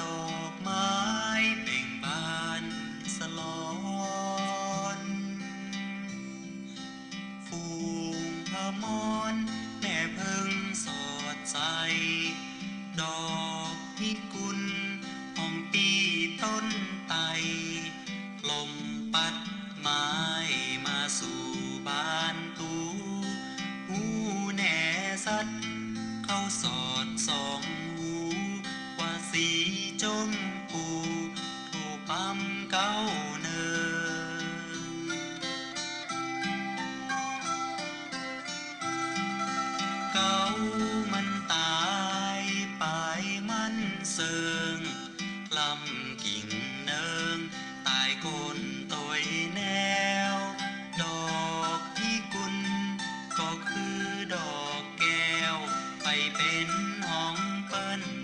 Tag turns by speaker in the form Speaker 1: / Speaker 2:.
Speaker 1: ดอกไม้เบ่งบานสลอนฟูงพมรแม่เพิ่งสอดใสดอกพิกุลหองปีต้นไตลมปัดไม้มาสู่บ้านตูหูแหน่สัตว์เข้าสอดสองหูว่าสี 中不不帮高呢。เก่าเนินเก้ามันตายไปมันเสื่อมลำกิ่งเนิงตายคนตัวแนว ดอกที่กุลก็คือดอกแก้ว ไปเป็นห้องเปิ้น